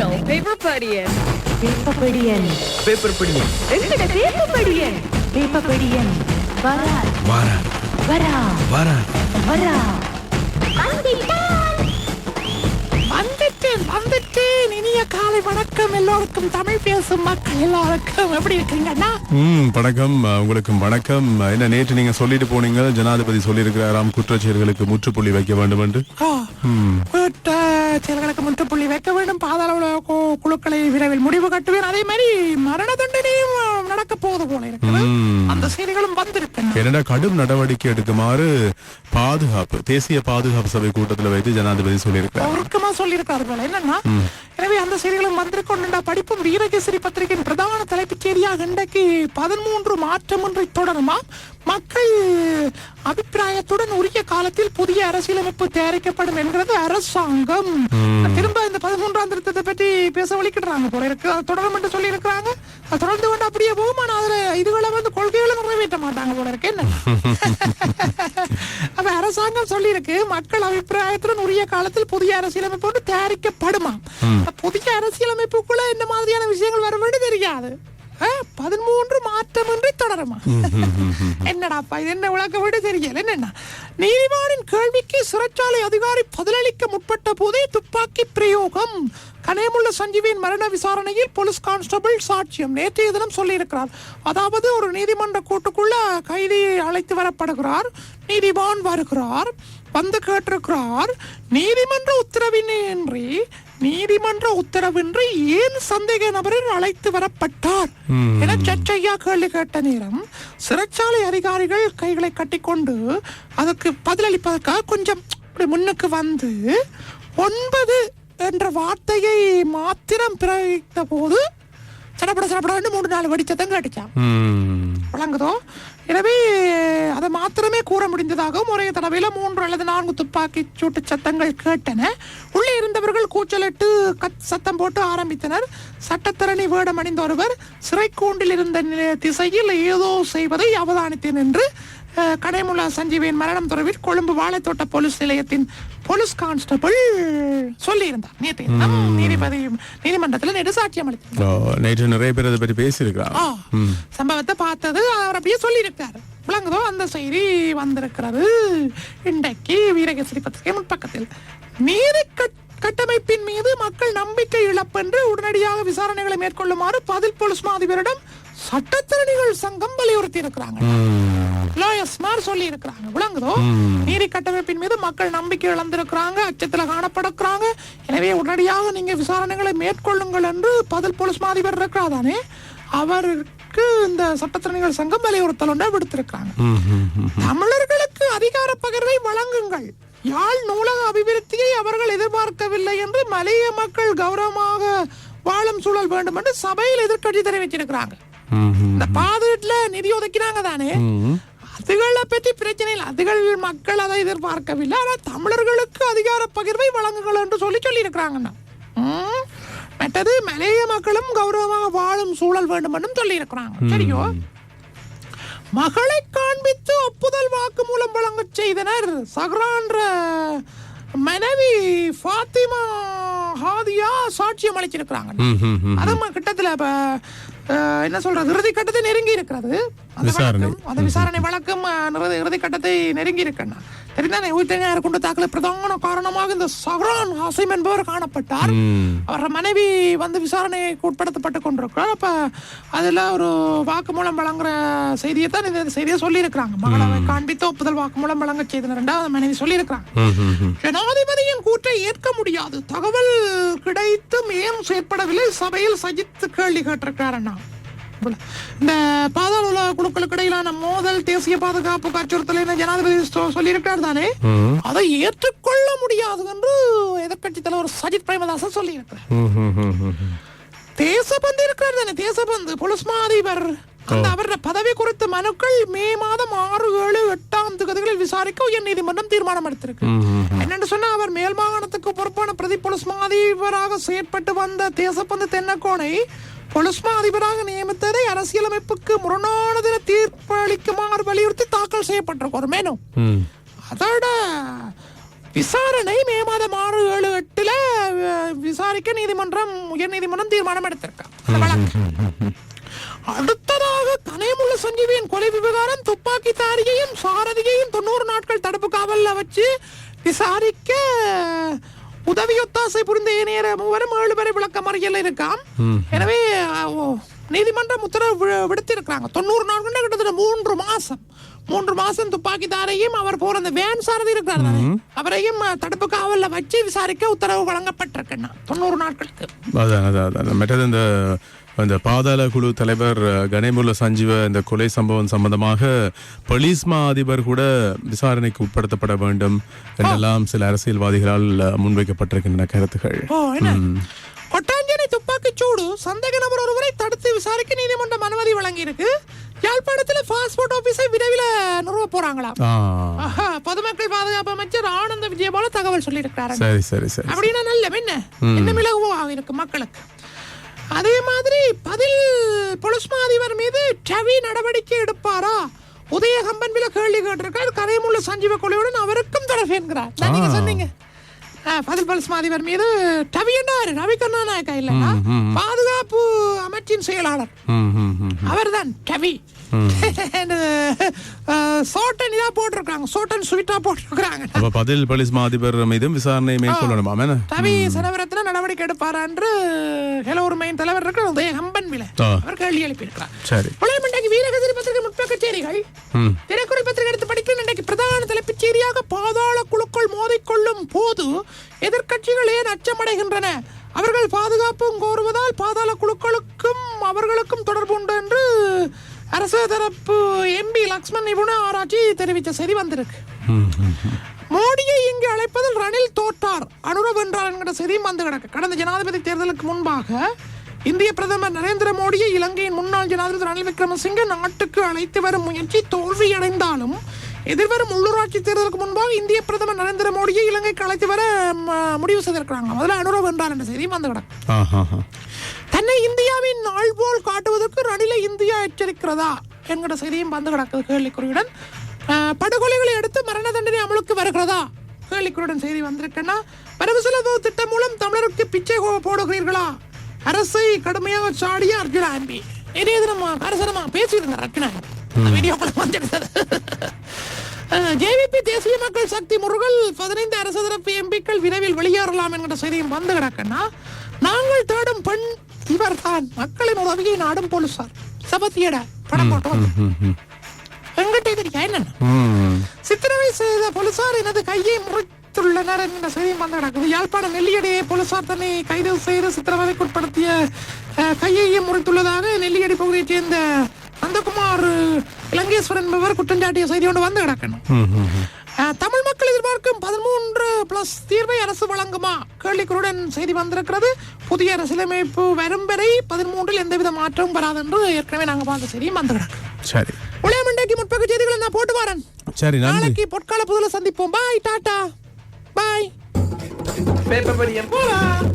உங்கள் paper படியன் வேப்பப்படியன் paper படிங்க எங்கட வேப்பப்படியன் வேப்பப்படியன் வரா வாரா வரா வாரா வரா வந்துட்டேன் வந்துட்டேன். இனிய காலை வணக்கம். எல்லோருக்கும் தமிழ் பேசும் மக்கள் எல்லாருக்கும் எப்படி இருக்கீங்கன்னா ம் வணக்கம். அஹ், உங்களுக்கு வணக்கம். என்ன நேற்று நீங்க சொல்லிட்டு போனீங்க? ஜனாதிபதி சொல்லியிருக்கிறாராம் குற்றச்செயல்களுக்கு முற்றுப்புள்ளி வைக்க வேண்டும் என்று செயல்களுக்கு முற்றுப்புள்ளி வைக்க வேண்டும். பாதாள குழுக்களை விரைவில் முடிவு கட்டுவேன். அதே மாதிரி மரண தண்டனையும் நடக்க போகுது போல இருக்குது அந்த செய்திகளும் வந்திருக்கின்றன. கனடா கடும் நடவடிக்கை எடுக்குமாறு பாதுகாப்பு தேசிய பாதுகாப்பு சபை கூட்டத்தில் வைத்து ஜனாதிபதி சொல்லியிருக்கிறார். உருக்கமா சொல்லியிருக்காரு போல. என்னன்னா எனவே அந்த செய்திகளும் வந்திருக்கொண்டா படிப்பும் வீரகேசரி பத்திரிகையின் பிரதான தலைப்புச் செய்தியாக இன்றைக்கு பதிமூன்று மாற்றம் ஒன்றை தொடருமா? மக்கள் அபிப்பிராயத்துடன் உரிய காலத்தில் புதிய அரசியலமைப்பு தயாரிக்கப்படும் என்கிறது அரசாங்கம். திரும்ப இந்த பதிமூன்றாம் திருத்தத்தை பற்றி பேச வலிக்கிடுறாங்க போல இருக்கு. அது தொடரும் என்று சொல்லி இருக்கிறாங்க அது தொடர்ந்து கொண்டு அப்படியே போகும் ஆனா அதுல இதுகளை வந்து கொள்கைகளை நிறைவேற்ற மாட்டாங்க போல இருக்கு. என்ன? அப்ப அரசாங்கம் சொல்லியிருக்கு மக்கள் அபிப்பிராயத்துடன் உரிய காலத்தில் புதிய அரசியலமைப்பு ஒன்று தயாரிக்கப்படுமா? புதிய அரசியலமைப்புக்குள்ள என்ன மாதிரியான விஷயங்கள் வர வேண்டும் தெரியாது பதிமூன்று மாற்றமின்றி தொடருமா? என்னடாப்பா இது என்ன உலக விட தெரியல என்னென்ன நீதிமானின் கேள்விக்கு சிறைச்சாலை அதிகாரி பதிலளிக்க முற்பட்ட போதே துப்பாக்கி பிரயோகம். கனேமுள்ள சஞ்சீவின் மரண விசாரணையில் போலீஸ் கான்ஸ்டபிள் சாட்சியம் நேற்றைய தினம் சொல்லியிருக்கிறார். அதாவது ஒரு நீதிமன்ற கூட்டுக்குள்ள கைதி அழைத்து வரப்படுகிறார். நீதிமான் வருகிறார். வந்து கேட்டிருக்கிறார். நீதிமன்ற உத்தரவின்றி நீதிமன்ற உத்தரவின்றி ஏன் சந்தேக நபரில் அழைத்து வரப்பட்டார்? என சர்ச்சையா கேள்வி கேட்ட நேரம் சிறைச்சாலை அதிகாரிகள் கைகளை கட்டிக்கொண்டு அதற்கு பதிலளிப்பதற்காக கொஞ்சம் முன்னுக்கு வந்து ஒன்பது என்ற வார்த்தையை மாத்திரம் பிரயோகித்த போது சடப்பட சடப்படன்னு மூணு நாலு வெடிச்சதான் கேட்டுச்சான் வழங்குதோ? எனவே அதை மாத்திரமே கூற முடிந்ததாகவும் ஒரே தடவையில மூன்று அல்லது நான்கு துப்பாக்கி சூட்டு சத்தங்கள் கேட்டன. உள்ளே இருந்தவர்கள் கூச்சலிட்டு கத் சத்தம் போட்டு ஆரம்பித்தனர். சட்டத்தரணி வேடம் அணிந்த ஒருவர் சிறைக்கூண்டில் இருந்த திசையில் ஏதோ செய்வதை அவதானித்தேன் என்று கடைமுல்லா சஞ்சீவின் மரணம் தொடர்பில் கொழும்பு வாழைத்தோட்ட போலீஸ் நிலையத்தின் போலீஸ் கான்ஸ்டபிள் சொல்லியிருந்தார். நேற்று நீதிபதி நீதிமன்றத்தில் நேற்று சாட்சியம் அளித்தார். ஓ, நேற்று நிறைய பேர் அதை பற்றி பேசியிருக்கிறார் சம்பவத்தை பார்த்தது அவர் அப்படியே சொல்லியிருக்காரு. விளங்குதோ அந்த செய்தி வந்திருக்கிறது. இன்றைக்கு வீரகேசரி பத்திரிகை முன்பக்கத்தில். நீதி கட்- கட்டமைப்பின் மீது மக்கள் நம்பிக்கை இழப்பென்று உடனடியாக விசாரணைகளை மேற்கொள்ளுமாறு பதில் போலீஸ் மாதிபரிடம் சட்டத்திறனிகள் சங்கம் வலியுறுத்தி இருக்கிறாங்க லாயர்ஸ்மார் சொல்லி இருக்கிறாங்க விளங்குதோ நீதி கட்டமைப்பின் மீது மக்கள் நம்பிக்கை இழந்திருக்கிறாங்க அச்சத்துல காணப்படுக்கிறாங்க. எனவே உடனடியாக நீங்க விசாரணைகளை மேற்கொள்ளுங்கள் என்று பதில் போலீஸ் மாதிபர் இருக்கிறாதானே? அவருக்கு இந்த சட்டத்திறனிகள் சங்கம் வலியுறுத்தல் ஒன்றை விடுத்திருக்கிறாங்க. தமிழர்களுக்கு அதிகார பகிர்வை வழங்குங்கள். யாழ் நூலக அபிவிருத்தியை அவர்கள் எதிர்பார்க்கவில்லை என்று மலைய மக்கள் கௌரவமாக வாழும் சூழல் வேண்டும் என்று சபையில் எதிர்க்கட்சி தெரிவிச்சிருக்கிறாங்க. இந்த பாதுகாட்டுல நிதி ஒதுக்கினாங்க தானே? அதுகளை பற்றி பிரச்சனை இல்லை. அதுகள் மக்கள் அதை எதிர்பார்க்கவில்லை. ஆனா தமிழர்களுக்கு அதிகார பகிர்வை வழங்குங்கள் என்று சொல்லி சொல்லி இருக்கிறாங்கண்ணா மற்றது மலைய மக்களும் கௌரவமாக வாழும் சூழல் வேண்டும் என்றும் சொல்லி இருக்கிறாங்க சரியோ? மகளை காண்பித்து ஒப்புதல் வாக்கு மூலம் வழங்கச் செய்தனர் சஹ்ரான்ற மனைவி ஃபாத்திமா ஹாதியா சாட்சியம் அளிச்சிருக்கிறாங்க அதுவும் கிட்டத்துல இப்ப என்ன சொல்றது? இறுதி கட்டத்தை நெருங்கி இருக்கிறது அந்த விசாரணை. வழக்கம், இறுதி- கட்டத்தை நெருங்கி இருக்கண்ணா தெரிந்தானே உயிர்த்தኛர் கொண்டு தாக்கல பிரதான காரணமாக இந்த சஹ்ரான் ஹாசிம் என்பவர் காணப்பட்டார். அவர் மனைவி வந்து விசாரணைக்கு உட்படுத்தப்பட்டு கொண்டிருக்கிறார். அப்ப அதுல ஒரு வாக்குமூலம் வழங்குற செய்தியை தான் இந்த செய்தியை சொல்லியிருக்கிறாங்க. மகளை காண்பித்து ஒப்புதல் வாக்குமூலம் வழங்க செய்தனர் ரெண்டாவது மனைவி சொல்லியிருக்கிறாங்க. ஜனாதிபதியின் கூற்றை ஏற்க முடியாது. தகவல் கிடைத்தும் ஏன் செயற்படவில்லை? சபையில் சஜித் கேள்வி கேட்டிருக்கிறார். இந்த பாதாள உலக குழுக்களுக்கு இடையிலான மோதல் தேசிய பாதுகாப்பு அச்சுறுத்தல் ஜனாதிபதி சொல்லியிருக்கிறார் தானே? அதை ஏற்றுக்கொள்ள முடியாது என்று எதிர்க்கட்சி தலைவர் சஜித் பிரேமதாசன் சொல்லியிருக்கிறார். தேசபந்து இருக்கிறார் தானே தேசபந்து. போலீஸ் அதிபர் அந்த அவர பதவி குறித்த மனுக்கள் மே மாதம் ஆறு ஏழு எட்டாம் தேதிகளில் விசாரிக்க உயர் நீதிமன்றம் தீர்மானம் எடுத்திருக்கு. என்னன்னு சொன்னா அவர் மேல் மாகாணத்துக்கு பொறுப்பான பிரதி போலீஸ் மா அதிபராக செயற்பட்டு வந்த தேசப்பந்து தென்னக்கோனை போலீஸ் மா அதிபராக நியமித்ததை அரசியலமைப்புக்கு முரணானதென தீர்ப்பு அளிக்குமாறு வலியுறுத்தி தாக்கல் செய்யப்பட்டிருக்கு ஒரு மேனு அதோட விசாரணை மே மாதம் ஆறு ஏழு எட்டுல விசாரிக்க நீதிமன்றம் உயர் நீதிமன்றம் தீர்மானம் எடுத்திருக்காங்க. அடுத்ததாக கனயமுள்ள சஞ்சீவியின் கொலை விவகாரம் துப்பாக்கிதாரியையும் சாரதியையும் தொண்ணூறு நாட்கள் தடுப்பு காவல்ல வச்சு விசாரிக்க உதவி ஒத்தாசை புரிந்த ஏனைய மூவரும் ஏழு பேரை விளக்க மறியல் இருக்காம். எனவே நீதிமன்றம் உத்தரவு விடுத்திருக்கிறாங்க. தொண்ணூறு நாட்கள் கிட்டத்தட்ட மூன்று மாசம். மூன்று மாசம் துப்பாக்கிதாரையும் அவர் போற அந்த வேன் சாரதி இருக்கிறார் அவரையும் தடுப்பு காவல்ல வச்சு விசாரிக்க உத்தரவு வழங்கப்பட்டிருக்குன்னா தொண்ணூறு நாட்களுக்கு. அதான் அதான் அதான். மற்றது இந்த அந்த பாதாள குழு தலைவர் கணேமுல்ல சஞ்சீவ இந்த கொலை சம்பவம் சம்பந்தமாக போலீஸ் மா அதிபர் கூட விசாரணைக்கு உட்படுத்தப்பட வேண்டும் என்றெல்லாம் சில அரசியல்வாதிகளால் முன்வைக்கப்பட்டிருக்கின்றன கருத்துகள் ஓ என்ன? கொட்டாஞ்சேரி துப்பாக்கிச் சூடு சந்தேக நபர் ஒருவரை தடுத்து விசாரிக்க நீதிமன்றம் அனுமதி வழங்கி இருக்கு யாழ்ப்பாணத்துல பாஸ்போர்ட் ஆபீஸை விரைவில் நிறுவ ஆஹா, பொதுமக்கள் பாதுகாப்பு அமைச்சர் ஆனந்த விஜயபால தகவல் சொல்லியிருக்கிறாரு. சரி சரி சரி அப்படின்னா நல்ல என்ன? இன்னும் இலகுவாக இருக்கு மக்களுக்கு? அதே மாதிரி பதில் பொலிஸ் மா அதிபர் மீது டவி நடவடிக்கை எடுப்பாரா? உதயகம்பன் வில கேள்வி கேட்டிருக்கார். கரைமுள்ள சஞ்சீவ கொலையுடன் அவருக்கும் தொடர்பு என்கிறார். நீங்க சொன்னீங்க. பதில் பொலிஸ் மா அதிபர் மீது டவி என்றாரு ரவி கருணாநாயக்கா இல்லைன்னா பாதுகாப்பு அமைச்சின் செயலாளர். அவர்தான் டவி சோட்டன் இதா போட்டிருக்காங்க சோட்டன் ஸ்வீட்டா போட்டிருக்காங்க பதில் போலீஸ் மா அதிபர் மீதும் விசாரணை மேற்கொள்ளணுமா. ரவி சனவரத்ன நடவடிக்கை எடுப்பாரா என்று ஹெலோர் மைன் தலைவர் இருக்கிற உதய ஹம்பன் வில. அவர் கேள்வி எழுப்பியிருக்கிறார். சரி. புலையமண்டைக்கு வீரகதிரி பத்திரிகை முற்பக்க செய்திகள். ம். திரைக்குறள் பத்திரிகை எடுத்து படிக்கிற இன்றைக்கு பிரதான தலைப்புச் செய்தியாக பாதாள குழுக்கள் மோதிக்கொள்ளும் போது எதிர்க்கட்சிகள் ஏன் அச்சமடைகின்றன? அவர்கள் பாதுகாப்பும் கோருவதால் பாதாள குழுக்களுக்கும் அவர்களுக்கும் தொடர்பு உண்டு என்று அரசு தரப்பு எம்பி லக்ஷ்மண் நிபுண ஆராய்ச்சி தெரிவித்த செய்தி வந்திருக்கு. மோடியை இங்கு அழைப்பதில் ரணில் தோற்றார். அனுர வென்றார் என்கிற செய்தியும் வந்து கிடக்கு. கடந்த ஜனாதிபதி தேர்தலுக்கு முன்பாக இந்திய பிரதமர் நரேந்திர மோடியை இலங்கையின் முன்னாள் ஜனாதிபதி ரணில் விக்ரமசிங்க நாட்டுக்கு அழைத்து வரும் முயற்சி தோல்வியடைந்தாலும் எதிர்வரும் உள்ளூராட்சி தேர்தலுக்கு முன்பாக இந்திய பிரதமர் நரேந்திர மோடியை இலங்கைக்கு அழைத்து வர முடிவு செய்திருக்கிறாங்க. முதல்ல அனுர வென்றார் என்ற செய்தியும் வந்து கிடக்கு. தன்னை இந்தியாவின் நாள் போல் காட்டுவதற்கு ரணிலை இந்தியா எச்சரிக்கிறதா? என்கிற செய்தியும் வந்து கிடக்குது கேள்விக்குறியுடன் படுகொலைகளை அடுத்து மரண தண்டனை அமலுக்கு வருகிறதா? கேள்விக்குறியுடன் செய்தி வந்திருக்குன்னா வரவு செலவு திட்டம் மூலம் தமிழருக்கு பிச்சை போடுகிறீர்களா? அரசை கடுமையாக சாடிய அர்ஜுனா எம்பி. இதே தினம் அரசனமா பேசியிருந்தார் அர்ஜுனா வீடியோக்குள்ள வந்திருந்தது ஜேவிபி தேசிய மக்கள் சக்தி முருகல் பதினைந்து அரசு தரப்பு எம்பிக்கள் விரைவில் வெளியேறலாம் என்கிற செய்தியும் வந்து கிடக்குன்னா நாங்கள் தேடும் பெண் இவர்தான். மக்களின் உதவியை நாடும் போலீசார். சபத்தியட படம் போட்டு வந்து. ம் ம். எங்கிட்ட தெரியா என்ன ம். சித்திரவை செய்த போலீசார் எனது கையை முறைத்துள்ளனர் என்கிற செய்தியும் வந்து கிடக்குது யாழ்ப்பாணம் நெல்லியடியை போலீசார் தன்னை கைது செய்து சித்திரவதைக்குட்படுத்திய அஹ், கையையும் முறைத்துள்ளதாக நெல்லியடி பகுதியைச் சேர்ந்த நந்தகுமார் இலங்கேஸ்வரன் என்பவர் குற்றஞ்சாட்டிய செய்தி ஒன்று வந்து கிடக்கணும். தமிழ் மக்கள் எதிர்பார்க்கும் பதிமூன்று பிளஸ் தீர்வை அரசு வழங்குமா? கேள்விக்குருடன் செய்தி வந்திருக்கிறது. புதிய அரசியலமைப்பு வரும் வரை பதிமூன்றில் எந்தவித மாற்றமும் வராது என்று ஏற்கனவே நாங்க பார்த்த செய்தியும் வந்து கிடக்கு. சரி. உளையமண்டைக்கு முற்பக்க செய்திகளை நான் போட்டு வரேன். சரி நாளைக்கு பொற்கால புதுல சந்திப்போம். பாய் டாடா பாய் பேப்பர் படியம் போலாம்.